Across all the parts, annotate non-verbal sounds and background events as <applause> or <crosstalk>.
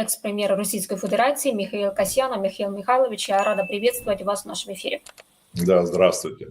экс-премьер Российской Федерации Михаил Касьянов. Михаил Михайлович, я рада приветствовать вас в нашем эфире. Да, здравствуйте.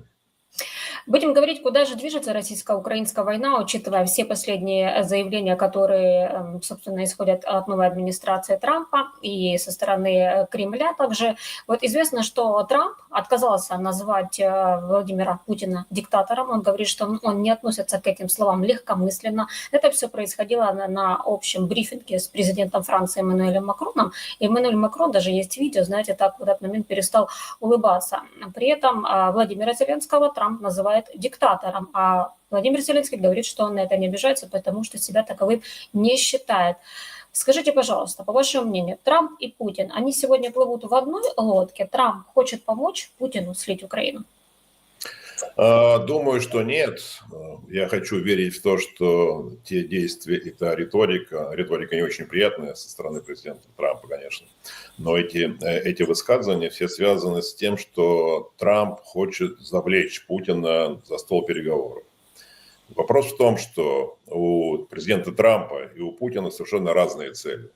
Будем говорить, куда же движется российско-украинская война, учитывая все последние заявления, которые, эм, собственно, исходят от новой администрации Трампа и со стороны Кремля также. Вот известно, что Трамп отказался назвать э, Владимира Путина диктатором. Он говорит, что он не относится к этим словам легкомысленно. Это все происходило на, общем брифинге с президентом Франции Эммануэлем Макроном. И Эммануэль Макрон, даже есть видео, знаете, так в этот момент перестал улыбаться. При этом э, Владимира Зеленского Трамп называет называет диктатором, а Владимир Зеленский говорит, что он на это не обижается, потому что себя таковым не считает. Скажите, пожалуйста, по вашему мнению, Трамп и Путин, они сегодня плывут в одной лодке? Трамп хочет помочь Путину слить Украину? А, думаю, что нет. Я хочу верить в то, что те действия и та риторика, риторика не очень приятная со стороны президента Трампа, конечно, но эти, э, эти высказывания все связаны с тем, что Трамп хочет завлечь Путина за стол переговоров. Вопрос в том, что у президента Трампа и у Путина совершенно разные цели.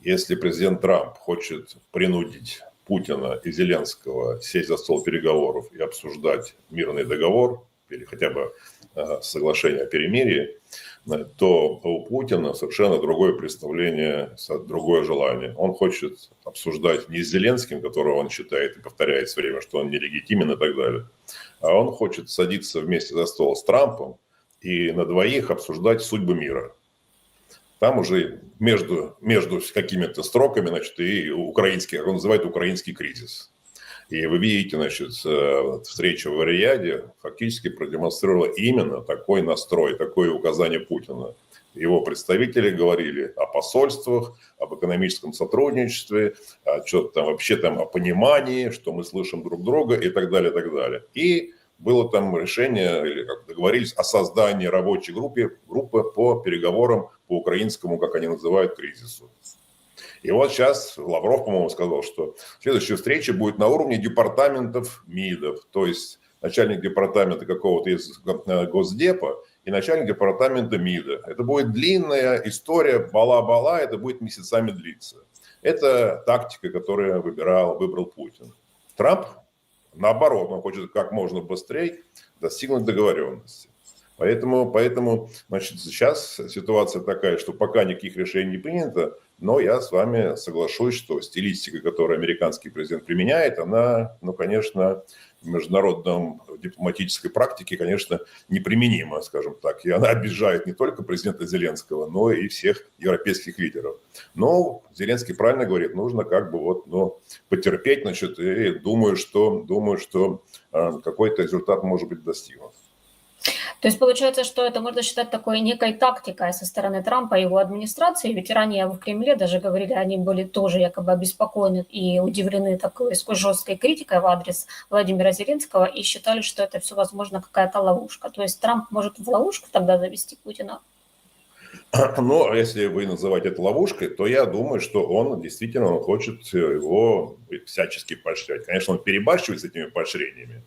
Если президент Трамп хочет принудить Путина и Зеленского сесть за стол переговоров и обсуждать мирный договор или хотя бы э, соглашение о перемирии, э, то у Путина совершенно другое представление, другое желание. Он хочет обсуждать не с Зеленским, которого он считает и повторяет все время, что он нелегитимен и так далее, а он хочет садиться вместе за стол с Трампом и на двоих обсуждать судьбу мира – там уже между, между какими-то строками, значит, и украинский, как он называет, украинский кризис. И вы видите, значит, э, встреча в Риаде фактически продемонстрировала именно такой настрой, такое указание Путина. Его представители говорили о посольствах, об экономическом сотрудничестве, о что-то там вообще там о понимании, что мы слышим друг друга и так далее, и так далее. И было там решение, или как договорились о создании рабочей группы, группы по переговорам по украинскому, как они называют, кризису. И вот сейчас Лавров, по-моему, сказал, что следующая встреча будет на уровне департаментов МИДов, то есть начальник департамента какого-то из э, Госдепа и начальник департамента МИДа. Это будет длинная история, бала-бала, это будет месяцами длиться. Это тактика, которую выбирал, выбрал Путин. Трамп Наоборот, он хочет как можно быстрее достигнуть договоренности. Поэтому, поэтому значит, сейчас ситуация такая, что пока никаких решений не принято, но я с вами соглашусь, что стилистика, которую американский президент применяет, она, ну, конечно, в международном дипломатической практике, конечно, неприменима, скажем так. И она обижает не только президента Зеленского, но и всех европейских лидеров. Но Зеленский правильно говорит, нужно как бы вот, ну, потерпеть, значит, и думаю, что, думаю, что э, какой-то результат может быть достигнут. То есть получается, что это можно считать такой некой тактикой со стороны Трампа и его администрации, ведь ранее в Кремле даже говорили, они были тоже якобы обеспокоены и удивлены такой жесткой критикой в адрес Владимира Зеленского и считали, что это все, возможно, какая-то ловушка. То есть Трамп может в ловушку тогда завести Путина? <clears throat> Но если вы называете это ловушкой, то я думаю, что он действительно хочет его всячески поощрять. Конечно, он перебарщивает с этими поощрениями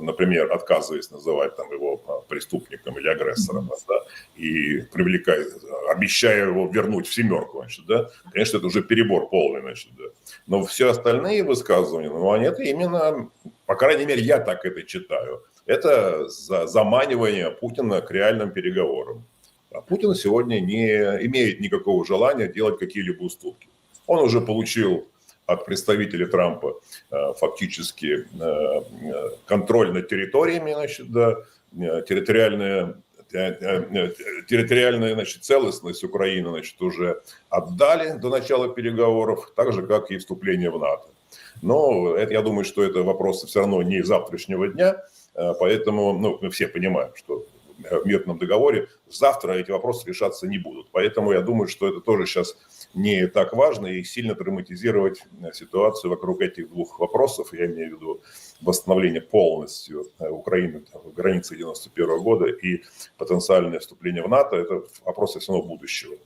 например, отказываясь называть там его а, преступником или агрессором, да, и привлекая, обещая его вернуть в семерку, значит, да, конечно, это уже перебор полный, значит, да. Но все остальные высказывания, ну, они это именно, по крайней мере, я так это читаю, это за заманивание Путина к реальным переговорам. А Путин сегодня не имеет никакого желания делать какие-либо уступки. Он уже получил от представителей Трампа э, фактически э, э, контроль над территориями, значит, да, территориальная территориальная значит, целостность Украины значит, уже отдали до начала переговоров, так же, как и вступление в НАТО. Но это, я думаю, что это вопросы все равно не завтрашнего дня, поэтому ну, мы все понимаем, что мирном договоре завтра эти вопросы решаться не будут. Поэтому я думаю, что это тоже сейчас не так важно и сильно драматизировать э, ситуацию вокруг этих двух вопросов. Я имею в виду восстановление полностью э, Украины в границе 91 года и потенциальное вступление в НАТО. Это вопросы все равно будущего.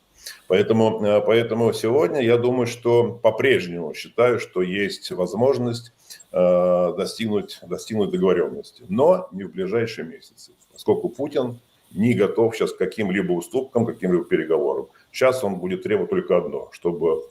Поэтому, э, поэтому сегодня я думаю, что по-прежнему считаю, что есть возможность достигнуть, достигнуть договоренности, но не в ближайшие месяцы, поскольку Путин не готов сейчас к каким-либо уступкам, каким-либо переговорам. Сейчас он будет требовать только одно, чтобы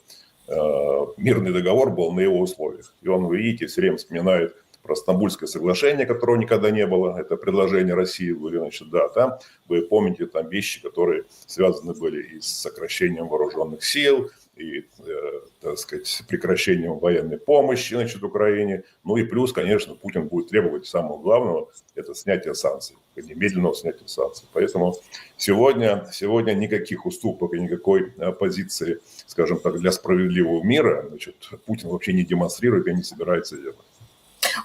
э, мирный договор был на его условиях. И он, вы видите, все время вспоминает про Стамбульское соглашение, которого никогда не было, это предложение России были, значит, да, там, вы помните, там вещи, которые связаны были и с сокращением вооруженных сил, и, э, так сказать, прекращением военной помощи, значит, Украине. Ну и плюс, конечно, Путин будет требовать самого главного, это снятие санкций, немедленного снятия санкций. Поэтому сегодня, сегодня никаких уступок и никакой позиции, скажем так, для справедливого мира, значит, Путин вообще не демонстрирует и не собирается делать.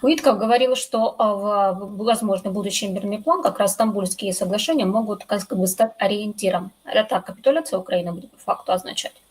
Уитков говорил, что а, в возможный будущий мирный план как раз стамбульские соглашения могут как бы стать ориентиром. Это капитуляция Украины будет по факту означать.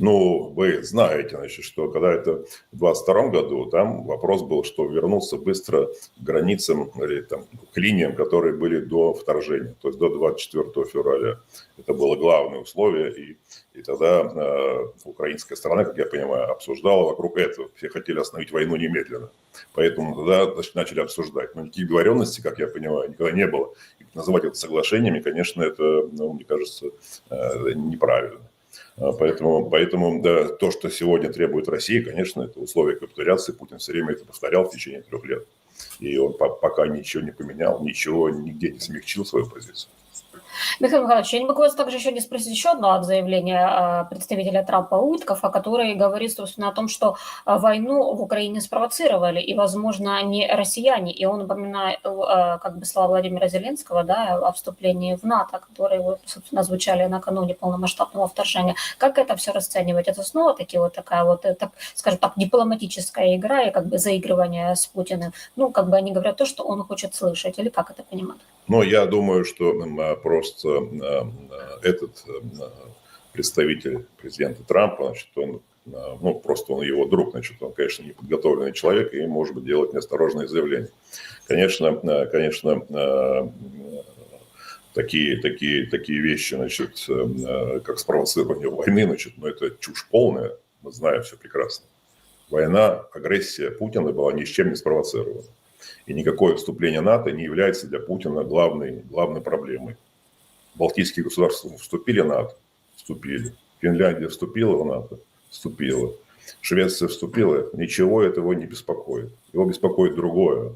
Ну, вы знаете, значит, что когда это в 22 году, там вопрос был, что вернуться быстро к границам или там, к линиям, которые были до вторжения, то есть до 24 февраля. Это было главное условие, и, и тогда э, украинская сторона, как я понимаю, обсуждала вокруг этого. Все хотели остановить войну немедленно. Поэтому тогда значит, начали обсуждать. Но никаких договоренностей, как я понимаю, никогда не было. И называть это соглашениями, конечно, это, ну, мне кажется, э, неправильно. А, поэтому, поэтому да, то, что сегодня требует Россия, конечно, это условия капитуляции. Путин все время это повторял в течение трех лет. И он пока ничего не поменял, ничего, нигде не смягчил свою позицию. Михаил Михайлович, я не могу вас также еще не спросить еще одно заявление а, представителя Трампа Уиткова, который говорит, собственно, о том, что а, войну в Украине спровоцировали, и, возможно, не россияне. И он упоминает а, как бы слова Владимира Зеленского да, о вступлении в НАТО, которые, собственно, звучали накануне полномасштабного вторжения. Как это все расценивать? Это снова таки вот такая вот, э, так, скажем так, дипломатическая игра и как бы заигрывание с Путиным. Ну, как бы они говорят то, что он хочет слышать, или как это понимать? Ну, я думаю, что просто э, этот э, представитель президента Трампа, значит, он э, ну, просто он его друг, значит, он, конечно, не подготовленный человек и может быть делать неосторожные заявления. Конечно, конечно, такие, такие, такие вещи, значит, как спровоцирование войны, значит, ну, это чушь полная, мы знаем все прекрасно. Война, агрессия Путина была ни с чем не спровоцирована. И никакое вступление НАТО не является для Путина главной, главной проблемой. Балтийские государства вступили в НАТО? Вступили. Финляндия вступила в НАТО? Вступила. Швеция вступила? Ничего этого не беспокоит. Его беспокоит другое,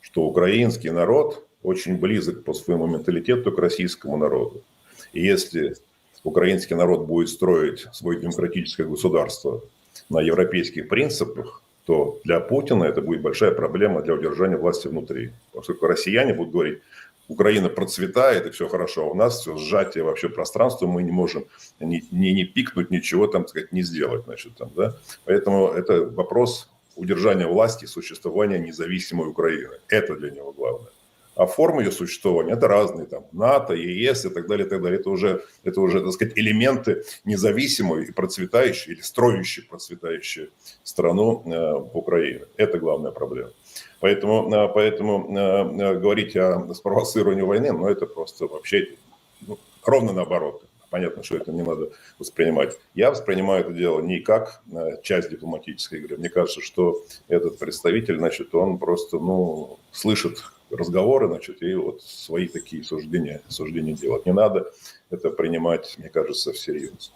что украинский народ очень близок по своему менталитету к российскому народу. И если украинский народ будет строить свое демократическое государство на европейских принципах, то для Путина это будет большая проблема для удержания власти внутри. Поскольку россияне будут говорить, Украина процветает, и все хорошо, а у нас все сжатие вообще пространства, мы не можем ни, ни, ни пикнуть, ничего там, так сказать, не сделать. Значит, там, да? Поэтому это вопрос удержания власти существования независимой Украины. Это для него главное. А формы ее существования это разные, там, НАТО, ЕС и так далее, и так далее. Это уже, это уже, так сказать, элементы независимой и процветающей или строящей процветающей страну э, Украины. Это главная проблема. Поэтому, э, поэтому э, э, говорить о спровоцировании войны, ну, это просто вообще ну, ровно наоборот. Понятно, что это не надо воспринимать. Я воспринимаю это дело не как часть дипломатической игры. Мне кажется, что этот представитель, значит, он просто, ну, слышит разговоры, значит, и вот свои такие суждения, суждения делать. Не надо это принимать, мне кажется, всерьез.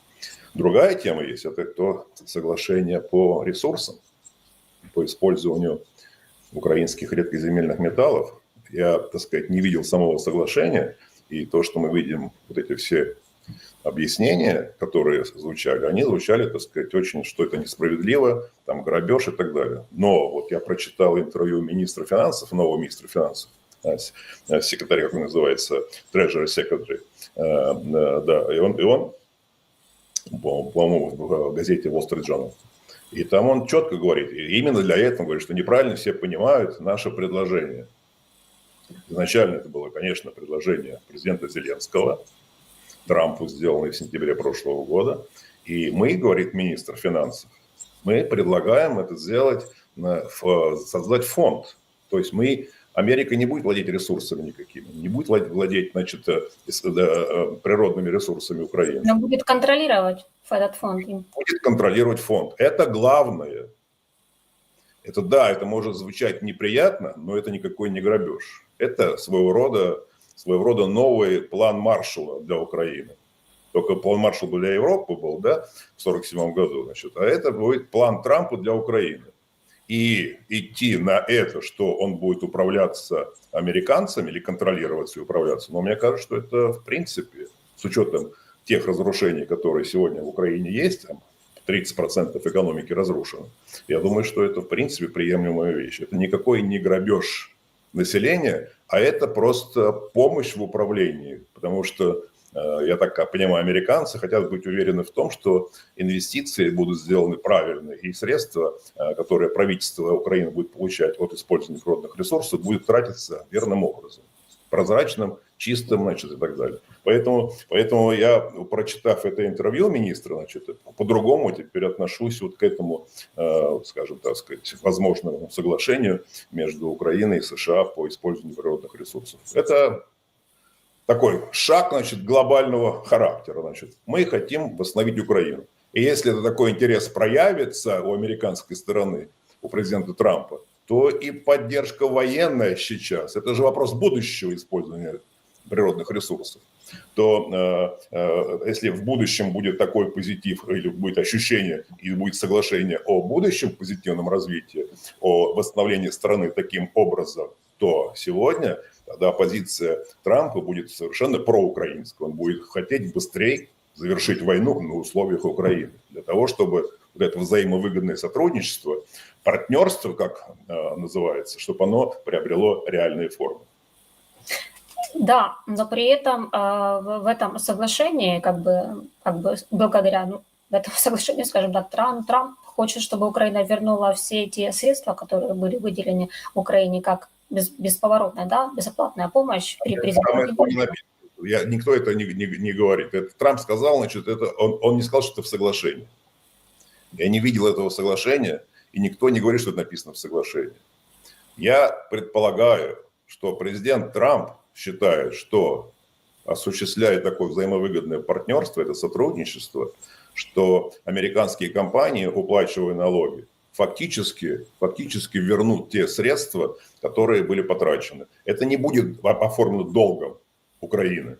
Другая тема есть, это то соглашение по ресурсам, по использованию украинских редкоземельных металлов. Я, так сказать, не видел самого соглашения, и то, что мы видим, вот эти все объяснения, которые звучали, они звучали, так сказать, очень, что это несправедливо, там грабеж и так далее. Но вот я прочитал интервью министра финансов, нового министра финансов, э, э, секретарь, как он называется, Treasury Secretary, э, да, и он, и он по-моему, в газете Wall Street Journal, и там он четко говорит, и именно для этого говорит, что неправильно все понимают наше предложение. Изначально это было, конечно, предложение президента Зеленского – Трампу сделанный в сентябре прошлого года. И мы, говорит министр финансов, мы предлагаем это сделать, создать фонд. То есть мы, Америка не будет владеть ресурсами никакими, не будет владеть, значит, э, э, природными ресурсами Украины. Но будет контролировать этот фонд. Будет контролировать фонд. Это главное. Это да, это может звучать неприятно, но это никакой не грабеж. Это своего рода своего рода новый план Маршалла для Украины. Только план Маршалла для Европы был, да, в 1947 году, значит, а это будет план Трампа для Украины. И идти на это, что он будет управляться американцами или контролироваться и управляться, но мне кажется, что это в принципе, с учетом тех разрушений, которые сегодня в Украине есть, там 30% экономики разрушено, я думаю, что это в принципе приемлемая вещь. Это никакой не грабеж населения, а это просто помощь в управлении, потому что Э, я так понимаю, американцы хотят быть уверены в том, что инвестиции будут сделаны правильно, и средства, э, которые правительство Украины будет получать от использования природных ресурсов, будут тратиться верным образом, прозрачным, чистым, значит, и так далее. Поэтому, поэтому я, прочитав это интервью министра, значит, по-другому теперь отношусь вот к этому, э, скажем так сказать, возможному соглашению между Украиной и США по использованию природных ресурсов. Это такой шаг, значит, глобального характера. Значит, мы хотим восстановить Украину. И если это такой интерес проявится у американской стороны, у президента Трампа, то и поддержка военная сейчас, это же вопрос будущего использования природных ресурсов, то э, э, если в будущем будет такой позитив или будет ощущение и будет соглашение о будущем позитивном развитии, о восстановлении страны таким образом, то сегодня тогда позиция Трампа будет совершенно проукраинская. Он будет хотеть быстрее завершить войну на условиях Украины. Для того, чтобы вот это взаимовыгодное сотрудничество, партнерство, как э, называется, чтобы оно приобрело реальные формы. Да, но при этом э, в этом соглашении, как бы, как бы благодаря ну, этому <laughs> соглашению, скажем так, Трамп, Трамп хочет, чтобы Украина вернула все эти средства, которые были выделены Украине как без, бесповоротная, да, безоплатная помощь при президенте. Я, никто это не, не, не говорит. Это Трамп сказал, значит, это, он, он не сказал, что это в соглашении. Я не видел этого соглашения, и никто не говорит, что это написано в соглашении. Я предполагаю, что президент Трамп считает, что осуществляет такое взаимовыгодное партнерство, это сотрудничество, что американские компании, уплачивая налоги, фактически, фактически вернут те средства, которые были потрачены. Это не будет оформлено долгом Украины.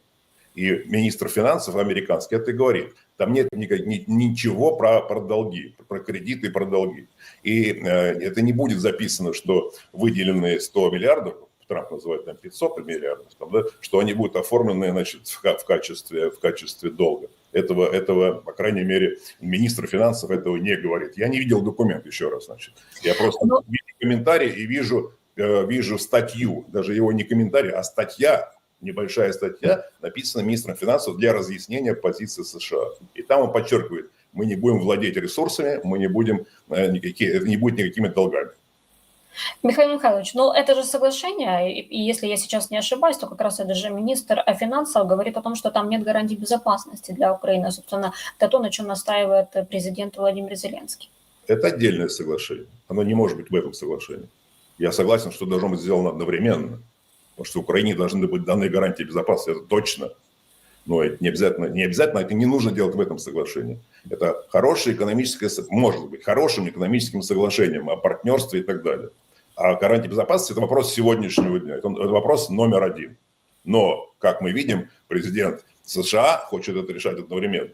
И министр финансов американский это и говорит. Там нет ничего про, про долги, про кредиты и про долги. И э, это не будет записано, что выделенные 100 миллиардов, Трамп называет там 500 миллиардов, там, да, что они будут оформлены значит, в, в, качестве, в качестве долга. Этого, этого, по крайней мере, министр финансов этого не говорит. Я не видел документ, еще раз, значит. Я просто Но... Ну, вижу комментарий и вижу, э, вижу статью, даже его не комментарий, а статья, небольшая статья, написана министром финансов для разъяснения позиции США. И там он подчеркивает, мы не будем владеть ресурсами, мы не будем, э, никакие, не будет никакими долгами. Михаил Михайлович, ну это же соглашение, и если я сейчас не ошибаюсь, то как раз это же министр финансов говорит о том, что там нет гарантий безопасности для Украины. Собственно, это то, на чем настаивает президент Владимир Зеленский. Это отдельное соглашение. Оно не может быть в этом соглашении. Я согласен, что должно быть сделано одновременно. Потому что Украине должны быть даны гарантии безопасности, это точно. Но это не обязательно, не обязательно, это не нужно делать в этом соглашении. Это хорошее экономическое, может быть, хорошим экономическим соглашением о партнерстве и так далее. Гарантия безопасности – это вопрос сегодняшнего дня, это, это вопрос номер один. Но, как мы видим, президент США хочет это решать одновременно.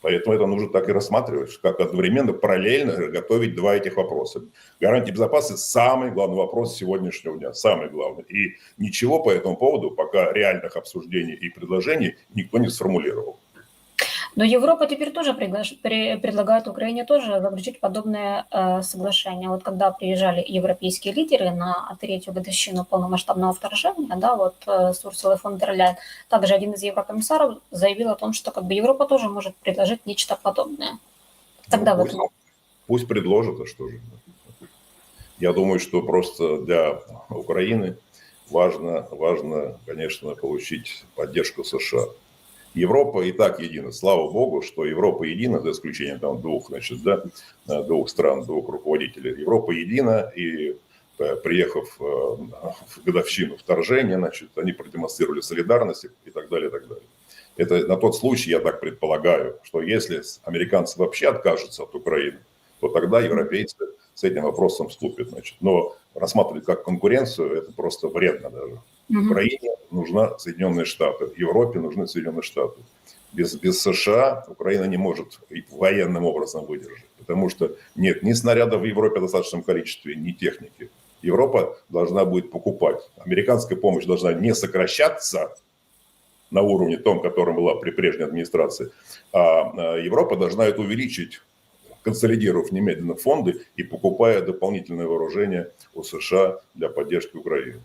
Поэтому это нужно так и рассматривать, как одновременно, параллельно готовить два этих вопроса. Гарантия безопасности – самый главный вопрос сегодняшнего дня, самый главный. И ничего по этому поводу, пока реальных обсуждений и предложений никто не сформулировал. Но Европа теперь тоже приглаш... предлагает Украине тоже заключить подобное э, соглашение. Вот когда приезжали европейские лидеры на третью годовщину полномасштабного вторжения, да, вот э, с Урсулой фон дер Ляйен, также один из еврокомиссаров заявил о том, что как бы Европа тоже может предложить нечто подобное. Тогда ну, пусть, вот... пусть предложит, а что же. Я думаю, что просто для Украины важно, важно, конечно, получить поддержку США. Европа и так едина. Слава богу, что Европа едина, за исключением там двух, значит, да, двух стран, двух руководителей. Европа едина, и э, приехав э, в годовщину вторжения, значит, они продемонстрировали солидарность и так далее, и так далее. Это на тот случай, я так предполагаю, что если американцы вообще откажутся от Украины, то тогда европейцы с этим вопросом вступят. Значит. Но рассматривать как конкуренцию, это просто вредно даже. Украине нужна Соединенные Штаты, Европе нужны Соединенные Штаты. Без, без США Украина не может военным образом выдержать, потому что нет ни снарядов в Европе в достаточном количестве, ни техники. Европа должна будет покупать. Американская помощь должна не сокращаться на уровне том, которым была при прежней администрации, а Европа должна это увеличить, консолидировав немедленно фонды и покупая дополнительное вооружение у США для поддержки Украины.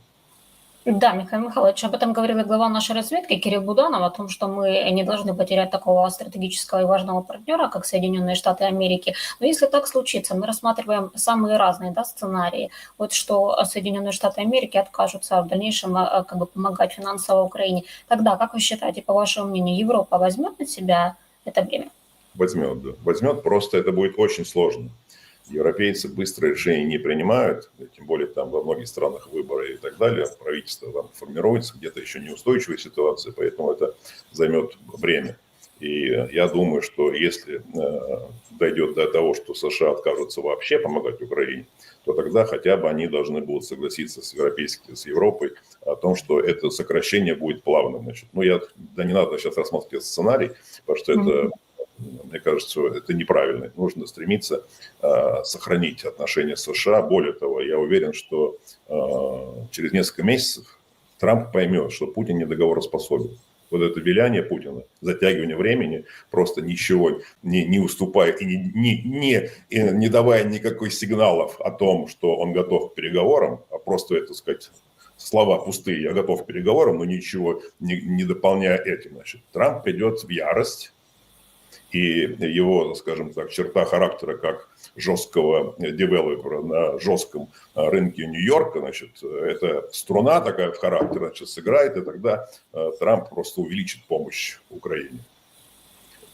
Да, Михаил Михайлович, об этом говорил и глава нашей разведки Кирилл Буданов, о том, что мы не должны потерять такого стратегического и важного партнера, как Соединенные Штаты Америки. Но если так случится, мы рассматриваем самые разные да, сценарии. Вот что Соединенные Штаты Америки откажутся в дальнейшем а, как бы, помогать финансово Украине. Тогда, как вы считаете, по вашему мнению, Европа возьмет на себя это бремя? Возьмет, да. Возьмет, просто это будет очень сложно европейцы быстро решения не принимают, тем более там во многих странах выборы и так далее, правительство там формируется, где-то еще неустойчивая ситуация, поэтому это займет время. И я думаю, что если э, дойдет до того, что США откажутся вообще помогать Украине, то тогда хотя бы они должны будут согласиться с европейской, с Европой о том, что это сокращение будет плавным. Значит, ну, я, да не надо сейчас рассматривать сценарий, потому что это мне кажется, это неправильно. Нужно стремиться э, сохранить отношения с США. Более того, я уверен, что э, через несколько месяцев Трамп поймет, что Путин недоговороспособен. Вот это виляние Путина, затягивание времени, просто ничего не, не уступая и не, не, не, и не давая никакой сигналов о том, что он готов к переговорам, а просто, это сказать, слова пустые, я готов к переговорам, но ничего не, не дополняя этим. Значит, Трамп придет в ярость, и его, скажем так, черта характера как жесткого девелопера на жестком а, рынке Нью-Йорка, значит, это струна такая в характере, значит, сыграет, и тогда а, Трамп просто увеличит помощь Украине.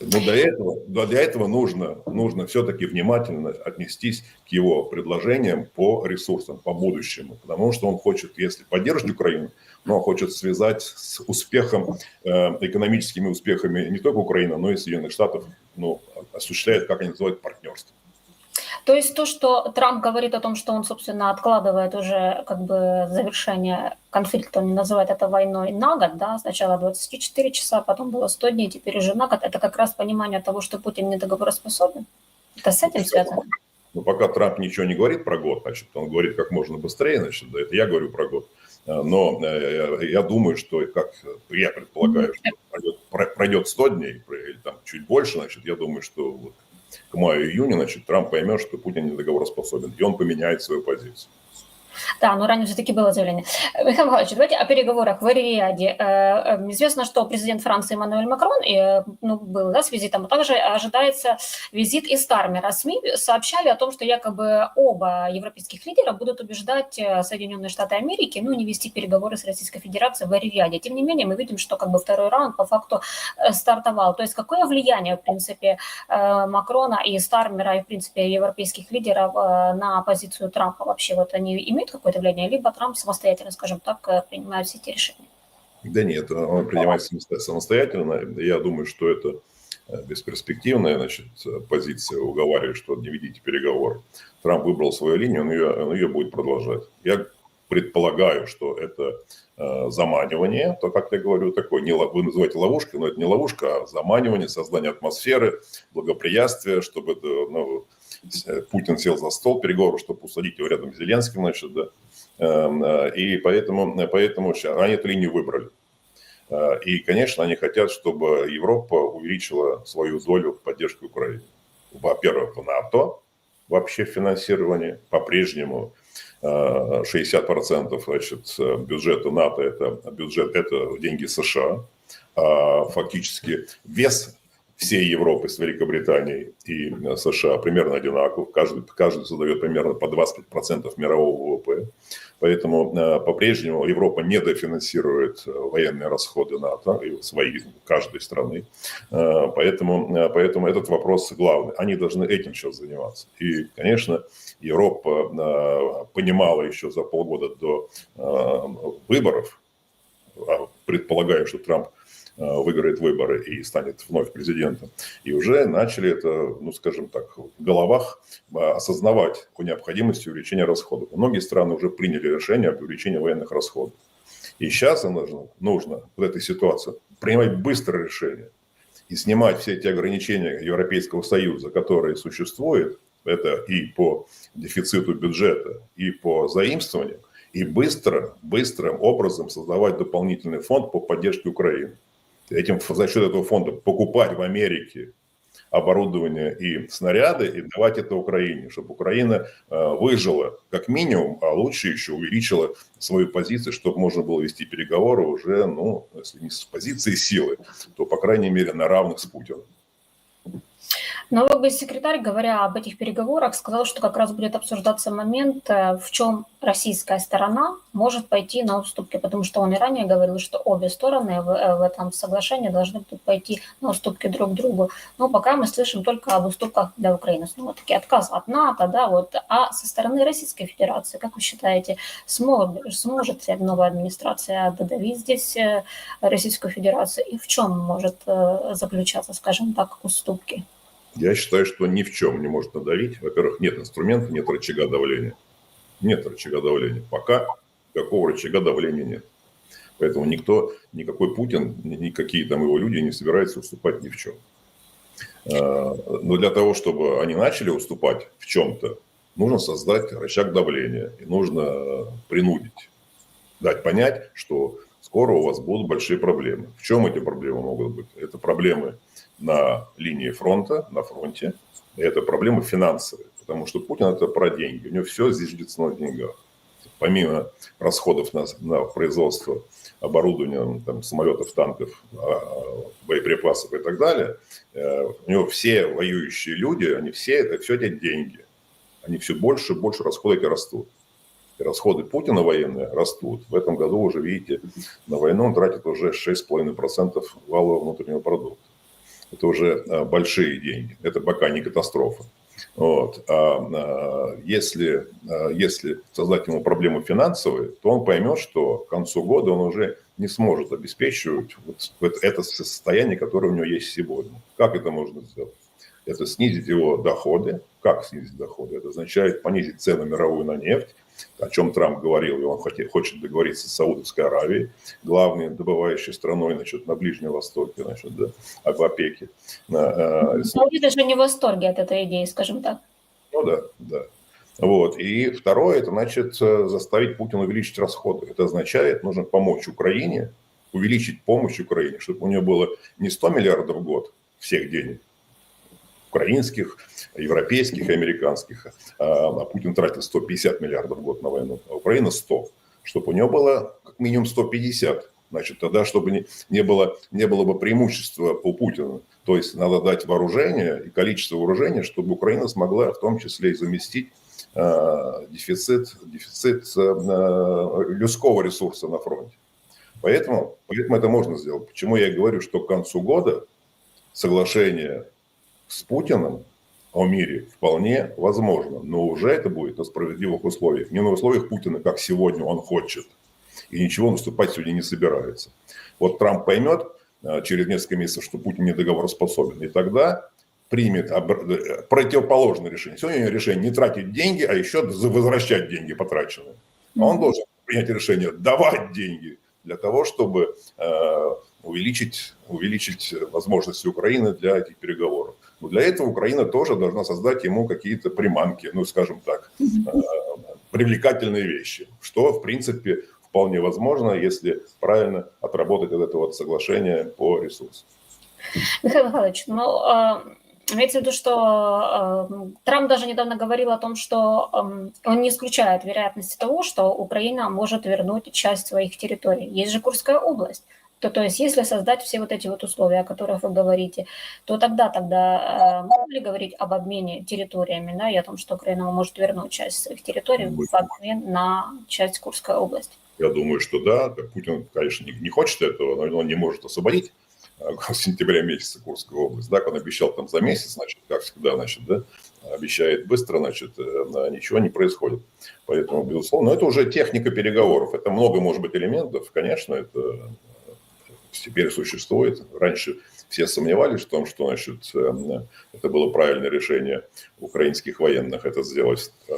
Но для этого, для этого нужно, нужно все-таки внимательно отнестись к его предложениям по ресурсам, по будущему. Потому что он хочет, если поддержать Украину, но хочет связать с успехом, э, экономическими успехами не только Украины, но и Соединенных Штатов, ну, осуществляет, как они называют, партнерство. То есть то, что Трамп говорит о том, что он, собственно, откладывает уже как бы завершение конфликта, он не называет это войной на год, да, сначала 24 часа, потом было 100 дней, теперь уже на год, это как раз понимание того, что Путин недоговороспособен? Это с этим связано? Ну, пока Трамп ничего не говорит про год, значит, он говорит как можно быстрее, значит, да, это я говорю про год. Э, но э, я думаю, что, как я предполагаю, что пройдет, пройдет 100 дней или там чуть больше, значит, я думаю, что вот к маю-июню, значит, Трамп поймет, что Путин недоговороспособен, и он поменяет свою позицию. Да, но ранее все-таки было заявление. Михаил Михайлович, давайте о переговорах в Риаде. Э, э, известно, что президент Франции Эммануэль Макрон э, ну, был да, с визитом, а также ожидается визит из Тармера. СМИ сообщали о том, что якобы оба европейских лидера будут убеждать Соединенные Штаты Америки ну, не вести переговоры с Российской Федерацией в Риаде. Тем не менее, мы видим, что как бы второй раунд по факту стартовал. То есть какое влияние, в принципе, Макрона и Стармера, и, в принципе, европейских лидеров на позицию Трампа вообще? Вот они имеют какое-то влияние, либо Трамп самостоятельно, скажем так, э, принимает все эти решения? Да нет, он принимает самостоятельно. Я думаю, что это э, бесперспективная значит, позиция, уговаривает, что не ведите переговоры. Трамп выбрал свою линию, он ее, он ее будет продолжать. Я предполагаю, что это э, заманивание, то, как я говорю, такое, не, вы называете ловушкой, но это не ловушка, а заманивание, создание атмосферы, благоприятствия, чтобы ну, Путин сел за стол переговоров, чтобы усадить его рядом с Зеленским, значит, да. Эм, э, и поэтому, поэтому они эту линию выбрали. Э, и, конечно, они хотят, чтобы Европа увеличила свою долю поддержки Украины. Во-первых, в НАТО вообще финансирование по-прежнему 60% значит, бюджета НАТО это бюджет, это деньги США. А фактически вес всей Европы с Великобританией и э, США примерно одинаков. Каждый, каждый создает примерно по 25% мирового ВВП. Поэтому э, по-прежнему Европа не дофинансирует э, военные расходы НАТО, свои, каждой страны. Поэтому, поэтому этот вопрос главный. Они должны этим сейчас заниматься. И, конечно, Европа понимала еще за полгода до выборов, а предполагая, что Трамп выиграет выборы и станет вновь президентом. И уже начали это, ну, скажем так, в головах э, осознавать о необходимости увеличения расходов. Многие страны уже приняли решение об увеличении военных расходов. И сейчас нужно, нужно в этой ситуации принимать быстрое решение. и снимать все эти ограничения Европейского Союза, которые существуют, это и по дефициту бюджета, и по заимствованиям, и быстро, быстрым образом создавать дополнительный фонд по поддержке Украины. Этим, за счет этого фонда покупать в Америке оборудование и снаряды и давать это Украине, чтобы Украина э, выжила как минимум, а лучше еще увеличила свою позицию, чтобы можно было вести переговоры уже, ну, если не с позиции силы, то, по крайней мере, на равных с Путиным. Налоговый секретарь, говоря об этих переговорах, сказал, что как раз будет обсуждаться момент, э, в чем российская сторона может пойти на уступки, потому что он и ранее говорил, что обе стороны в, э, в этом соглашении должны будут пойти на уступки друг другу. Но пока мы слышим только об уступках для Украины. Снова таки отказ от НАТО, да, вот. А со стороны Российской Федерации, как вы считаете, сможет, сможет ли новая администрация додавить здесь э, Российскую Федерацию и в чем может заключаться, скажем так, уступки? Я считаю, что ни в чем не может надавить. Во-первых, нет инструмента, нет рычага давления. Нет рычага давления. Пока какого рычага давления нет. Поэтому никто, никакой Путин, никакие там его люди не собираются уступать ни в чем. А, но для того, чтобы они начали уступать в чем-то, нужно создать рычаг давления. И нужно принудить, дать понять, что скоро у вас будут большие проблемы. В чем эти проблемы могут быть? Это проблемы на линии фронта, на фронте. И это проблемы финансовые, потому что Путин это про деньги. У него все зиждется на деньгах. Помимо расходов на, на производство оборудования, там, самолетов, танков, а, боеприпасов и так далее, э, у него все воюющие люди, они все, это все эти деньги. Они все больше и больше расходы растут. И расходы Путина военные растут. В этом году уже, видите, на войну он тратит уже 6,5% валового внутреннего продукта это уже а, большие деньги. Это пока не катастрофа. Вот. А, а если, а, если создать ему проблемы финансовые, то он поймет, что к концу года он уже не сможет обеспечивать вот это состояние, которое у него есть сегодня. Как это можно сделать? Это снизить его доходы. Как снизить доходы? Это означает понизить цену мировую на нефть, о чем Трамп говорил, и он хочет договориться с Саудовской Аравией, главной добывающей страной значит, на Ближнем Востоке, значит, да, об ОПЕКе. Саудиты же не в восторге от этой идеи, скажем так. Ну да, да. Вот. И второе, это значит заставить Путина увеличить расходы. Это означает, нужно помочь Украине, увеличить помощь Украине, чтобы у нее было не 100 миллиардов в год всех денег, украинских, европейских и американских. А, а Путин тратил 150 миллиардов в год на войну, а Украина 100. Чтобы у него было как минимум 150. Значит, тогда, чтобы не, не, было, не было бы преимущества по Путину. То есть надо дать вооружение и количество вооружения, чтобы Украина смогла в том числе и заместить э, дефицит, дефицит э, людского ресурса на фронте. Поэтому, поэтому это можно сделать. Почему я говорю, что к концу года соглашение с Путиным о мире вполне возможно, но уже это будет на справедливых условиях, не на условиях Путина, как сегодня он хочет, и ничего наступать сегодня не собирается. Вот Трамп поймет э, через несколько месяцев, что Путин не договороспособен, и тогда примет э, противоположное решение. Сегодня решение не тратить деньги, а еще возвращать деньги потраченные. А он должен принять решение давать деньги для того, чтобы э, увеличить, увеличить возможности Украины для этих переговоров. Но для этого Украина тоже должна создать ему какие-то приманки, ну, скажем так, э, привлекательные вещи, что, в принципе, вполне возможно, если правильно отработать вот это вот соглашение по ресурсам. Михаил Михайлович, ну, а, имеется в виду, что э, Трамп даже недавно говорил о том, что э, он не исключает вероятности того, что Украина может вернуть часть своих территорий. Есть же Курская область. То, то есть, если создать все вот эти вот условия, о которых вы говорите, то тогда, тогда э, можно ли говорить об обмене территориями, да, и о том, что Украина может вернуть часть своих территорий в обмен на часть Курской области? Я думаю, что да. Путин, конечно, не, не хочет этого, но он не может освободить э, <laughs> в сентябре месяце Курскую область. Да, он обещал там за месяц, значит, как всегда, значит, да, обещает быстро, значит, э, ничего не происходит. Поэтому, безусловно, но это уже техника переговоров. Это много, может быть, элементов, конечно, это теперь существует. Раньше все сомневались в том, что значит, э, это было правильное решение украинских военных это сделать. Э,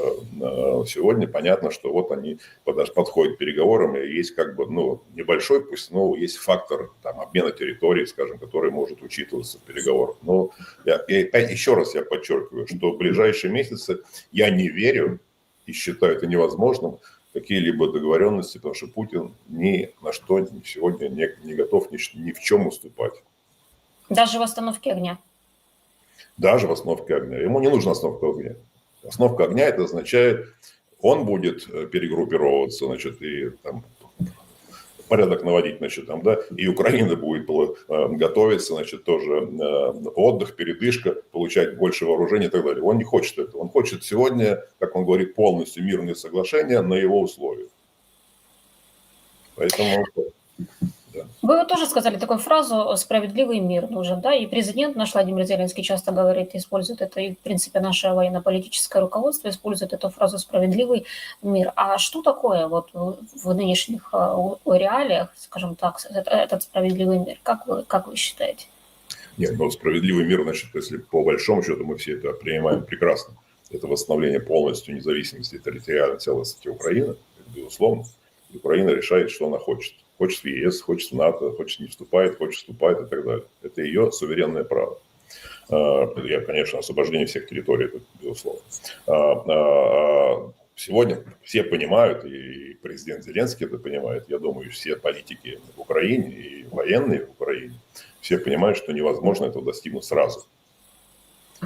сегодня понятно, что вот они подходят к переговорам, и есть как бы, ну, небольшой, пусть, но есть фактор там, обмена территории, скажем, который может учитываться в переговорах. Но я, я, еще раз я подчеркиваю, что в ближайшие месяцы я не верю и считаю это невозможным, какие-либо договоренности, потому что Путин ни на что сегодня не, не готов ни, ни в чем уступать. Даже в остановке огня? Даже в остановке огня. Ему не нужна остановка огня. Остановка огня это означает, он будет э, перегруппировываться, значит, и там порядок наводить, значит, там, да, и Украина будет э, готовиться, значит, тоже э, отдых, передышка, получать больше вооружения и так далее. Он не хочет этого. Он хочет сегодня, как он говорит, полностью мирные соглашения на его условиях. Поэтому вы тоже сказали такую фразу «справедливый мир нужен», да, и президент наш Владимир Зеленский часто говорит, использует это, и, в принципе, наше военно-политическое руководство использует эту фразу «справедливый мир». А что такое вот в нынешних э, реалиях, скажем так, этот справедливый мир? Как вы, как вы считаете? Нет, ну, справедливый мир, значит, если по большому счету мы все это принимаем прекрасно, это восстановление полностью независимости и территориальной целостности Украины, безусловно. Украина решает, что она хочет хочет в ЕС, хочет в НАТО, хочет не вступает, хочет вступает и так далее. Это ее суверенное право. А, я, конечно, освобождение всех территорий, это безусловно. А, а, сегодня все понимают, и президент Зеленский это понимает, я думаю, все политики в Украине и военные в Украине, все понимают, что невозможно этого достигнуть сразу.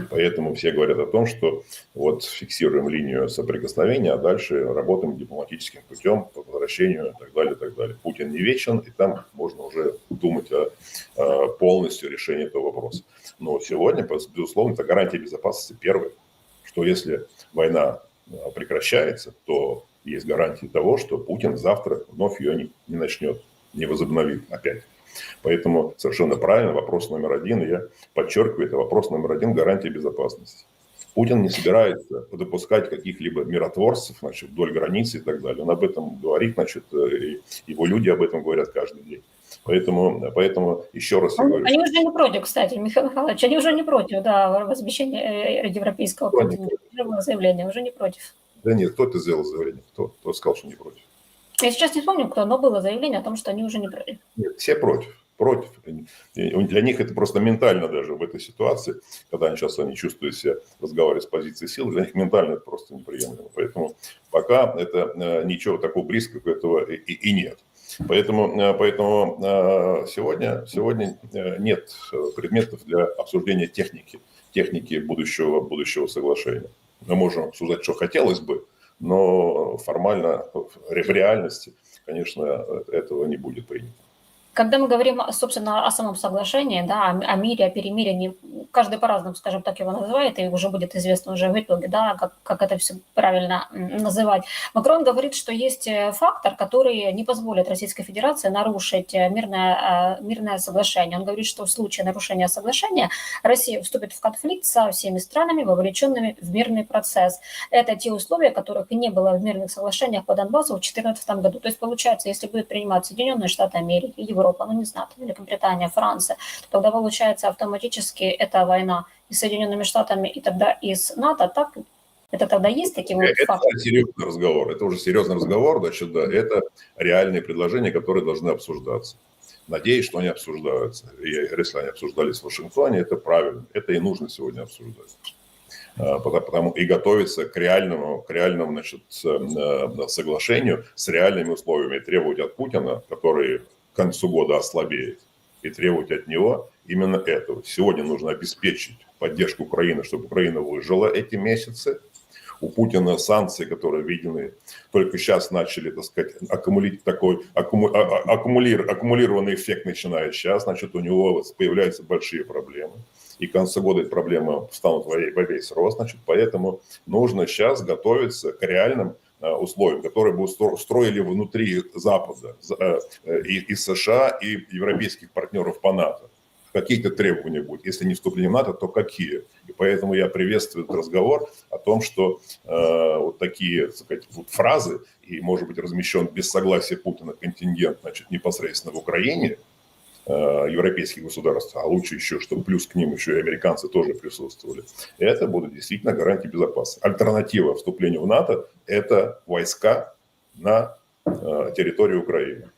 Поэтому все говорят о том, что вот фиксируем линию соприкосновения, а дальше работаем дипломатическим путем по возвращению и так далее, и так далее. Путин не вечен, и там можно уже думать о, о полностью решении этого вопроса. Но сегодня, безусловно, это гарантия безопасности первая, что если война а, прекращается, то есть гарантия того, что Путин завтра вновь ее не, не начнет, не возобновит опять. Поэтому совершенно правильно вопрос номер один, я подчеркиваю, это вопрос номер один – гарантия безопасности. Путин не собирается допускать каких-либо миротворцев значит, вдоль границы и так далее. Он об этом говорит, значит, и его люди об этом говорят каждый день. Поэтому, поэтому еще раз я говорю. Они уже не против, кстати, Михаил Михайлович, они уже не против, да, возмещения э, европейского континента. заявление, уже не против. Да нет, кто это сделал заявление? Кто, кто сказал, что не против? Я сейчас не помню, кто, но было заявление о том, что они уже не против. Нет, все против. Против. Для них это просто ментально даже в этой ситуации, когда они сейчас они чувствуют себя, разговаривая с позиции силы, для них ментально это просто неприемлемо. Поэтому пока это э, ничего такого близкого этого и, и нет. Поэтому, э, поэтому э, сегодня, сегодня нет предметов для обсуждения техники, техники будущего, будущего соглашения. Мы можем обсуждать, что хотелось бы, но формально в реальности, конечно, этого не будет принято. Когда мы говорим, собственно, о самом соглашении, да, о мире, о перемирии, каждый по-разному, скажем так, его называет, и уже будет известно уже в итоге, да, как, как это все правильно называть. Макрон говорит, что есть э, фактор, который не позволит Российской Федерации нарушить э, мирное, э, мирное соглашение. Он говорит, что в случае нарушения соглашения Россия вступит в конфликт со всеми странами, вовлеченными в мирный процесс. Это те условия, которых не было в мирных соглашениях по Донбассу в 2014 году. То есть, получается, если будет принимать Соединенные Штаты Америки, Европа, Европа, ну не знаю, Великобритания, Франция, то тогда получается автоматически эта война и с Соединенными Штатами, и тогда и с НАТО, так это тогда есть такие вот это факты? серьезный разговор, это уже серьезный разговор, значит, да, это реальные предложения, которые должны обсуждаться. Надеюсь, что они обсуждаются. И если они обсуждались в Вашингтоне, это правильно, это и нужно сегодня обсуждать. А, потому и готовиться к реальному, к реальному значит, э, соглашению с реальными условиями, требовать от Путина, который концу года ослабеет, и требовать от него именно этого. Сегодня нужно обеспечить поддержку Украины, чтобы Украина выжила эти месяцы. У Путина санкции, которые введены, только сейчас начали, так сказать, аккумулировать такой аккуму, а, а, аккумулир, аккумулированный эффект начинает сейчас, значит, у него появляются большие проблемы. И к концу года эти проблемы встанут во весь рост, значит, поэтому нужно сейчас готовиться к реальным условиям, которые бы устроили внутри Запада, э, э, и, и США, и европейских партнеров по НАТО. Какие-то требования будут. Если не вступление в НАТО, то какие? И поэтому я приветствую этот разговор о том, что э, вот такие так сказать, вот фразы, и может быть размещен без согласия Путина контингент значит, непосредственно в Украине, э, европейских государств, а лучше еще, чтобы плюс к ним еще и американцы тоже присутствовали. Это будут действительно гарантии безопасности. Альтернатива вступлению в НАТО – это войска на э, территории Украины.